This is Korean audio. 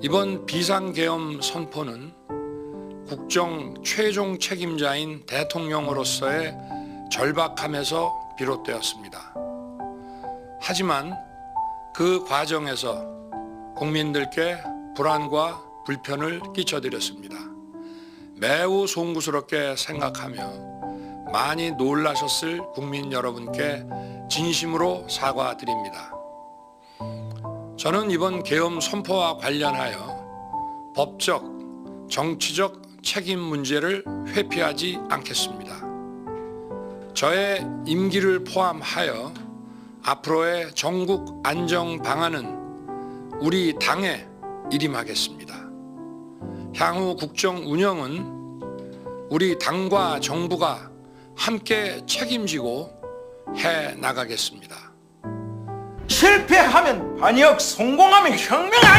이번 비상계엄 선포는 국정 최종 책임자인 대통령으로서의 절박함에서 비롯되었습니다. 하지만 그 과정에서 국민들께 불안과 불편을 끼쳐드렸습니다. 매우 송구스럽게 생각하며 많이 놀라셨을 국민 여러분께 진심으로 사과드립니다. 저는 이번 계엄 선포와 관련하여 법적, 정치적 책임 문제를 회피하지 않겠습니다. 저의 임기를 포함하여 앞으로의 전국 안정 방안은 우리 당에 일임하겠습니다. 향후 국정 운영은 우리 당과 정부가 함께 책임지고 해 나가겠습니다. 실패하면 반역, 성공하면 혁명 아닙니까?